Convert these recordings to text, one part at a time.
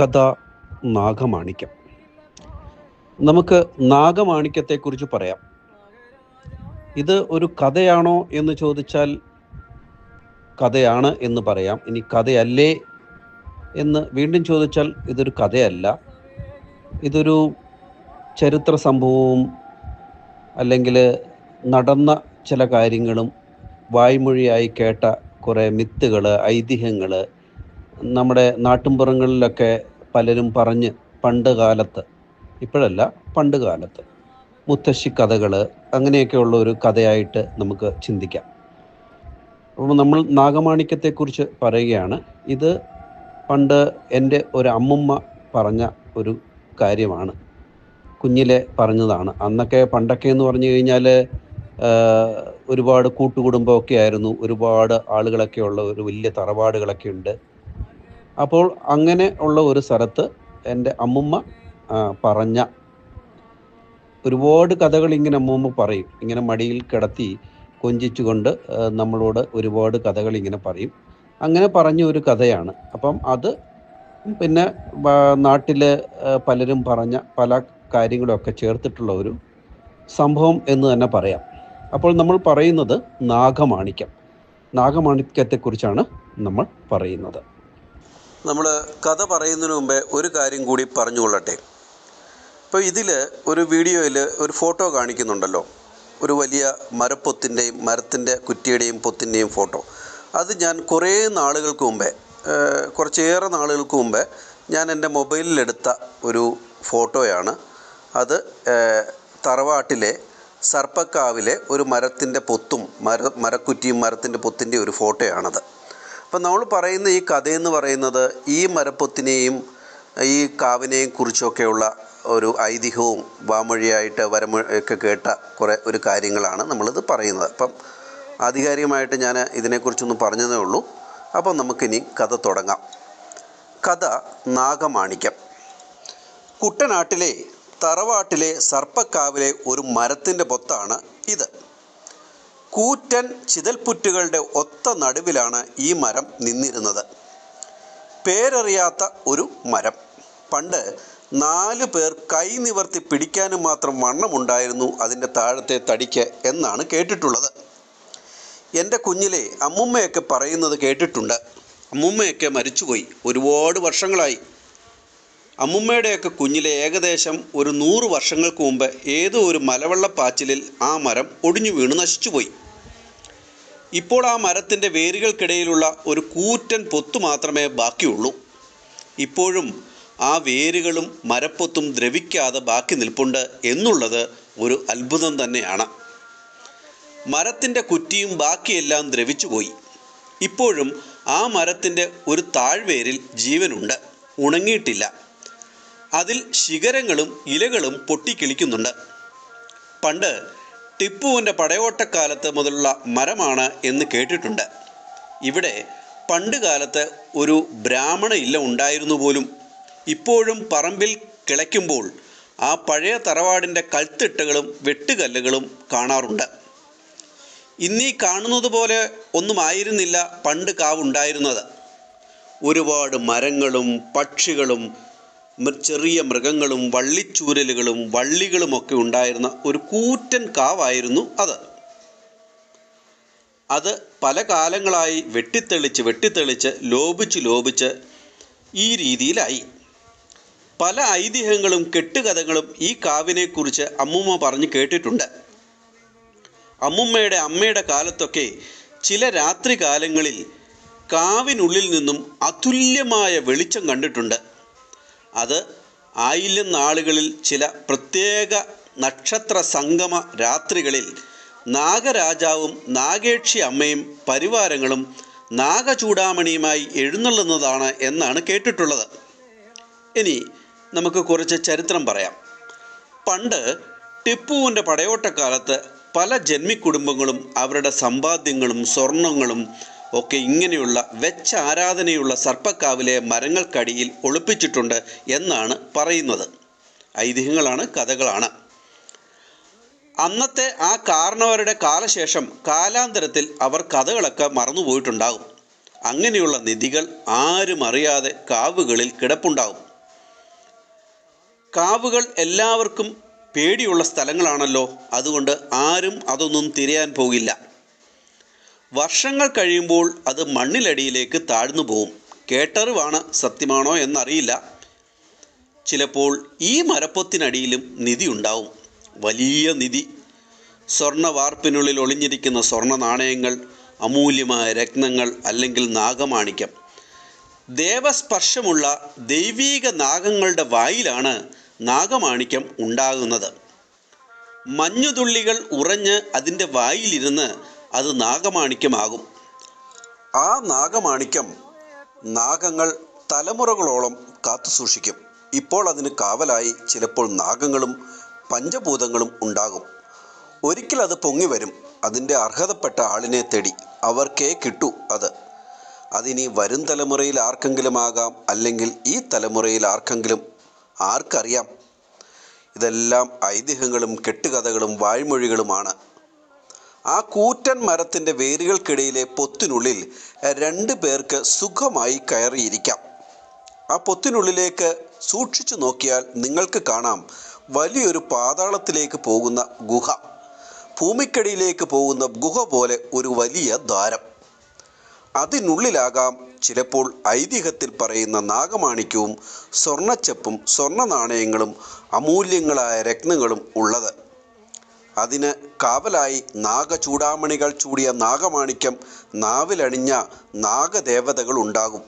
കഥ നാഗമാണിക്യം. നമുക്ക് നാഗമാണിക്യത്തെക്കുറിച്ച് പറയാം. ഇത് ഒരു കഥയാണോ എന്ന് ചോദിച്ചാൽ കഥയാണ് എന്ന് പറയാം. ഇനി കഥയല്ലേ എന്ന് വീണ്ടും ചോദിച്ചാൽ ഇതൊരു കഥയല്ല. ഇതൊരു ചരിത്ര സംഭവവും അല്ലെങ്കിൽ നടന്ന ചില കാര്യങ്ങളും വായ്മൊഴിയായി കേട്ട കുറേ മിത്തുകൾ ഐതിഹ്യങ്ങൾ നമ്മുടെ നാട്ടിൻപുറങ്ങളിലൊക്കെ പലരും പറഞ്ഞ് പണ്ട് കാലത്ത് ഇപ്പോഴല്ല പണ്ട് കാലത്ത് മുത്തശ്ശി കഥകൾ അങ്ങനെയൊക്കെയുള്ള ഒരു കഥയായിട്ട് നമുക്ക് ചിന്തിക്കാം. അപ്പോൾ നമ്മൾ നാഗമാണിക്യത്തെക്കുറിച്ച് പറയുകയാണ്. ഇത് പണ്ട് എന്റെ ഒരു അമ്മുമ്മ പറഞ്ഞ ഒരു കാര്യമാണ്. കുഞ്ഞിലെ പറഞ്ഞതാണ്. അന്നൊക്കെ പണ്ടൊക്കെ എന്ന് പറഞ്ഞു കഴിഞ്ഞാൽ ഒരുപാട് കൂട്ടുകുടുംബമൊക്കെ ആയിരുന്നു. ഒരുപാട് ആളുകളൊക്കെ ഉള്ള ഒരു വലിയ തറവാടുകളൊക്കെ ഉണ്ട്. അപ്പോൾ അങ്ങനെ ഉള്ള ഒരു സ്ഥലത്ത് എന്റെ അമ്മുമ്മ പറഞ്ഞ ഒരുപാട് കഥകൾ ഇങ്ങനെ അമ്മുമ്മ പറയും. ഇങ്ങനെ മടിയിൽ കിടത്തി കൊഞ്ചിച്ചുകൊണ്ട് നമ്മളോട് ഒരുപാട് കഥകൾ ഇങ്ങനെ പറയും. അങ്ങനെ പറഞ്ഞ ഒരു കഥയാണ്. അപ്പം അത് പിന്നെ നാട്ടിൽ പലരും പറഞ്ഞ പല കാര്യങ്ങളൊക്കെ ചേർത്തിട്ടുള്ള ഒരു സംഭവം എന്ന് തന്നെ പറയാം. അപ്പോൾ നമ്മൾ പറയുന്നത് നാഗമാണിക്യം. നാഗമാണിക്യത്തെക്കുറിച്ചാണ് നമ്മൾ പറയുന്നത്. നമ്മൾ കഥ പറയുന്നതിന് മുമ്പേ ഒരു കാര്യം കൂടി പറഞ്ഞുകൊള്ളട്ടെ. ഇപ്പോൾ ഇതിൽ ഒരു വീഡിയോയിൽ ഒരു ഫോട്ടോ കാണിക്കുന്നുണ്ടല്ലോ. ഒരു വലിയ മരപ്പൊത്തിന്റെയും മരത്തിന്റെ കുറ്റിയുടെയും പൊത്തിന്റെയും ഫോട്ടോ. അത് ഞാൻ കുറേ നാളുകൾക്ക് മുമ്പേ കുറച്ചേറെ നാളുകൾക്ക് മുമ്പേ ഞാൻ എന്റെ മൊബൈലിലെടുത്ത ഒരു ഫോട്ടോയാണ്. അത് തറവാട്ടിലെ സർപ്പക്കാവിലെ ഒരു മരത്തിന്റെ പൊത്തും മര മരക്കുറ്റിയും മരത്തിന്റെ പൊത്തിന്റെ ഒരു ഫോട്ടോയാണത്. അപ്പം നമ്മൾ പറയുന്ന ഈ കഥയെന്ന് പറയുന്നത് ഈ മരപ്പൊത്തിനെയും ഈ കാവിനെയും കുറിച്ചൊക്കെയുള്ള ഒരു ഐതിഹ്യവും വാമൊഴിയായിട്ട് വരമൊ ഒക്കെ കേട്ട കുറേ ഒരു കാര്യങ്ങളാണ് നമ്മളിത് പറയുന്നത്. അപ്പം ആധികാരികമായിട്ട് ഞാൻ ഇതിനെക്കുറിച്ചൊന്നും പറഞ്ഞതേ ഉള്ളൂ. അപ്പം നമുക്കിനി കഥ തുടങ്ങാം. കഥ നാഗമാണിക്യം. കുട്ടനാട്ടിലെ തറവാട്ടിലെ സർപ്പക്കാവിലെ ഒരു മരത്തിന്റെ പൊത്താണ് ഇത്. കൂറ്റൻ ചിതൽപ്പുറ്റുകളുടെ ഒത്ത നടുവിലാണ് ഈ മരം നിന്നിരുന്നത്. പേരറിയാത്ത ഒരു മരം. പണ്ട് നാല് പേർ കൈ നിവർത്തി പിടിക്കാനും മാത്രം വണ്ണമുണ്ടായിരുന്നു അതിന്റെ താഴത്തെ തടിക്ക് എന്നാണ് കേട്ടിട്ടുള്ളത്. എന്റെ കുഞ്ഞിലെ അമ്മുമ്മയൊക്കെ പറയുന്നത് കേട്ടിട്ടുണ്ട്. അമ്മുമ്മയൊക്കെ മരിച്ചുപോയി. ഒരുപാട് വർഷങ്ങളായി. അമ്മുമ്മയുടെയൊക്കെ കുഞ്ഞിലെ ഏകദേശം ഒരു നൂറ് വർഷങ്ങൾക്ക് മുമ്പ് ഏതോ ഒരു മലവെള്ളപ്പാച്ചിലിൽ ആ മരം ഒടിഞ്ഞു വീണ് നശിച്ചുപോയി. ഇപ്പോൾ ആ മരത്തിന്റെ വേരുകൾക്കിടയിലുള്ള ഒരു കൂറ്റൻ പൊത്തു മാത്രമേ ബാക്കിയുള്ളൂ. ഇപ്പോഴും ആ വേരുകളും മരപ്പൊത്തും ദ്രവിക്കാതെ ബാക്കി നിൽപ്പുണ്ട് എന്നുള്ളത് ഒരു അത്ഭുതം തന്നെയാണ്. മരത്തിന്റെ കുറ്റിയും ബാക്കിയെല്ലാം ദ്രവിച്ചുപോയി ഇപ്പോഴും ആ മരത്തിന്റെ ഒരു താഴ്വേരിൽ ജീവനുണ്ട്. ഉണങ്ങിയിട്ടില്ല. അതിൽ ശിഖരങ്ങളും ഇലകളും പൊട്ടിക്കിളിക്കുന്നുണ്ട്. പണ്ട് ടിപ്പുവിന്റെ പടയോട്ടക്കാലത്ത് മുതലുള്ള മരമാണ് എന്ന് കേട്ടിട്ടുണ്ട്. ഇവിടെ പണ്ട് കാലത്ത് ഒരു ബ്രാഹ്മണ ഇല്ല ഉണ്ടായിരുന്നു പോലും. ഇപ്പോഴും പറമ്പിൽ കിളയ്ക്കുമ്പോൾ ആ പഴയ തറവാടിന്റെ കൽത്തിട്ടകളും വെട്ടുകല്ലുകളും കാണാറുണ്ട്. ഇന്നീ കാണുന്നത് പോലെ ഒന്നുമായിരുന്നില്ല പണ്ട് കാവുണ്ടായിരുന്നത്. ഒരുപാട് മരങ്ങളും പക്ഷികളും ചെറിയ മൃഗങ്ങളും വള്ളിച്ചൂരലുകളും വള്ളികളുമൊക്കെ ഉണ്ടായിരുന്ന ഒരു കൂറ്റൻ കാവായിരുന്നു അത്. അത് പല കാലങ്ങളായി വെട്ടിത്തെളിച്ച് വെട്ടിത്തെളിച്ച് ലോപിച്ച് ലോപിച്ച് ഈ രീതിയിലായി. പല ഐതിഹ്യങ്ങളും കെട്ടുകഥകളും ഈ കാവിനെക്കുറിച്ച് അമ്മൂമ്മ പറഞ്ഞ് കേട്ടിട്ടുണ്ട്. അമ്മുമ്മയുടെ അമ്മയുടെ കാലത്തൊക്കെ ചില രാത്രി കാലങ്ങളിൽ കാവിനുള്ളിൽ നിന്നും അതുല്യമായ വെളിച്ചം കണ്ടിട്ടുണ്ട്. അത് ആയില്യം നാളുകളിൽ ചില പ്രത്യേക നക്ഷത്ര സംഗമ രാത്രികളിൽ നാഗരാജാവും നാഗേക്ഷി അമ്മയും പരിവാരങ്ങളും നാഗചൂടാമണിയുമായി എഴുന്നള്ളുന്നതാണ് എന്നാണ് കേട്ടിട്ടുള്ളത്. ഇനി നമുക്ക് കുറച്ച് ചരിത്രം പറയാം. പണ്ട് ടിപ്പുവിന്റെ പടയോട്ടക്കാലത്ത് പല ജന്മിക്കുടുംബങ്ങളും അവരുടെ സമ്പാദ്യങ്ങളും സ്വർണങ്ങളും ഒക്കെ ഇങ്ങനെയുള്ള വെച്ച ആരാധനയുള്ള സർപ്പക്കാവിലെ മരങ്ങൾക്കടിയിൽ ഒളിപ്പിച്ചിട്ടുണ്ട് എന്നാണ് പറയുന്നത്. ഐതിഹ്യങ്ങളാണ് കഥകളാണ്. അന്നത്തെ ആ കാരണവരുടെ കാലശേഷം കാലാന്തരത്തിൽ അവർ കഥകളൊക്കെ മറന്നുപോയിട്ടുണ്ടാകും. അങ്ങനെയുള്ള നിധികൾ ആരും അറിയാതെ കാവുകളിൽ കിടപ്പുണ്ടാകും. കാവുകൾ എല്ലാവർക്കും പേടിയുള്ള സ്ഥലങ്ങളാണല്ലോ. അതുകൊണ്ട് ആരും അതൊന്നും തിരയാൻ പോകില്ല. വർഷങ്ങൾ കഴിയുമ്പോൾ അത് മണ്ണിലടിയിലേക്ക് താഴ്ന്നു പോവും. കേട്ടറിവാണ് സത്യമാണോ എന്നറിയില്ല. ചിലപ്പോൾ ഈ മരപ്പൊത്തിനടിയിലും നിധി ഉണ്ടാവും. വലിയ നിധി. സ്വർണ വാർപ്പിനുള്ളിൽ ഒളിഞ്ഞിരിക്കുന്ന സ്വർണ നാണയങ്ങൾ അമൂല്യമായ രത്നങ്ങൾ അല്ലെങ്കിൽ നാഗമാണിക്യം. ദേവസ്പർശമുള്ള ദൈവീക നാഗങ്ങളുടെ വായിലാണ് നാഗമാണിക്യം ഉണ്ടാകുന്നത്. മഞ്ഞുതുള്ളികൾ ഉറഞ്ഞ് അതിന്റെ വായിലിരുന്ന് അത് നാഗമാണിക്യമാകും. ആ നാഗമാണിക്യം നാഗങ്ങൾ തലമുറകളോളം കാത്തു സൂക്ഷിക്കും. ഇപ്പോൾ അതിന് കാവലായി ചിലപ്പോൾ നാഗങ്ങളും പഞ്ചഭൂതങ്ങളും ഉണ്ടാകും. ഒരിക്കൽ അത് പൊങ്ങി വരും. അതിന്റെ അർഹതപ്പെട്ട ആളിനെ തേടി അവർക്കേ കിട്ടൂ അത്. അതിനി വരും തലമുറയിൽ ആർക്കെങ്കിലും ആകാം അല്ലെങ്കിൽ ഈ തലമുറയിൽ ആർക്കെങ്കിലും ആർക്കറിയാം. ഇതെല്ലാം ഐതിഹ്യങ്ങളും കെട്ടുകഥകളും വായ്മൊഴികളുമാണ്. ആ കൂറ്റൻ മരത്തിന്റെ വേരുകൾക്കിടയിലെ പൊത്തിനുള്ളിൽ രണ്ട് പേർക്ക് സുഖമായി കയറിയിരിക്കാം. ആ പൊത്തിനുള്ളിലേക്ക് സൂക്ഷിച്ചു നോക്കിയാൽ നിങ്ങൾക്ക് കാണാം വലിയൊരു പാതാളത്തിലേക്ക് പോകുന്ന ഗുഹ. ഭൂമിക്കടിയിലേക്ക് പോകുന്ന ഗുഹ പോലെ ഒരു വലിയ ദ്വാരം. അതിനുള്ളിലാകാം ചിലപ്പോൾ ഐതിഹ്യത്തിൽ പറയുന്ന നാഗമാണിക്യവും സ്വർണച്ചപ്പും സ്വർണ നാണയങ്ങളും അമൂല്യങ്ങളായ രത്നങ്ങളും ഉള്ളത്. അതിന് കാവലായി നാഗചൂടാമണികൾ ചൂടിയ നാഗമാണിക്യം നാവിലണിഞ്ഞ നാഗദേവതകൾ ഉണ്ടാകും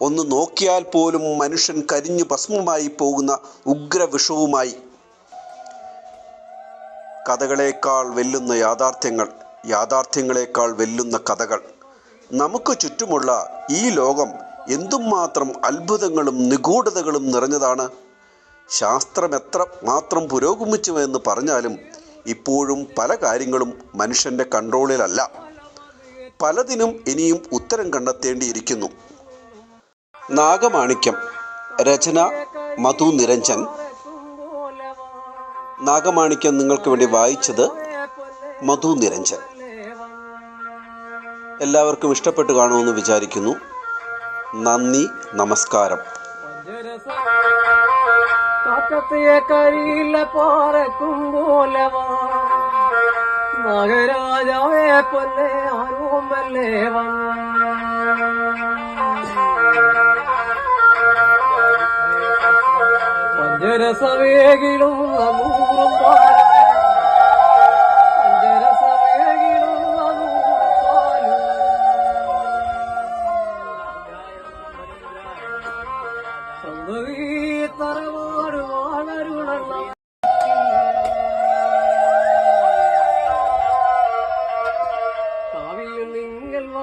ഒന്ന് നോക്കിയാൽ പോലും മനുഷ്യൻ കരിഞ്ഞു ഭസ്മമായി പോകുന്ന ഉഗ്രവിഷവുമായി. കഥകളേക്കാൾ വെല്ലുന്ന യാഥാർത്ഥ്യങ്ങൾ യാഥാർത്ഥ്യങ്ങളെക്കാൾ വെല്ലുന്ന കഥകൾ. നമുക്ക് ചുറ്റുമുള്ള ഈ ലോകം എന്തുമാത്രം അത്ഭുതങ്ങളും നിഗൂഢതകളും നിറഞ്ഞതാണ്? ശാസ്ത്രം എത്ര മാത്രം പുരോഗമിച്ചു എന്ന് പറഞ്ഞാലും ഇപ്പോഴും പല കാര്യങ്ങളും മനുഷ്യന്റെ കൺട്രോളിലല്ല. പലതിനും ഇനിയും ഉത്തരം കണ്ടെത്തേണ്ടിയിരിക്കുന്നു. നാഗമാണിക്യം രചന മധു നിരഞ്ജൻ. നാഗമാണിക്യം നിങ്ങൾക്ക് വേണ്ടി വായിച്ചത് മധു നിരഞ്ജൻ. എല്ലാവർക്കും ഇഷ്ടപ്പെട്ട് കാണുമെന്ന് വിചാരിക്കുന്നു. നന്ദി നമസ്കാരം. കാക്കത്തിയെ കരിയില്ല പാറക്കും പോലവാ. നാഗരാജാവേ പൊന്നെ ആരോമല്ലേ പഞ്ചരസവേകിലും നൂറും പാലും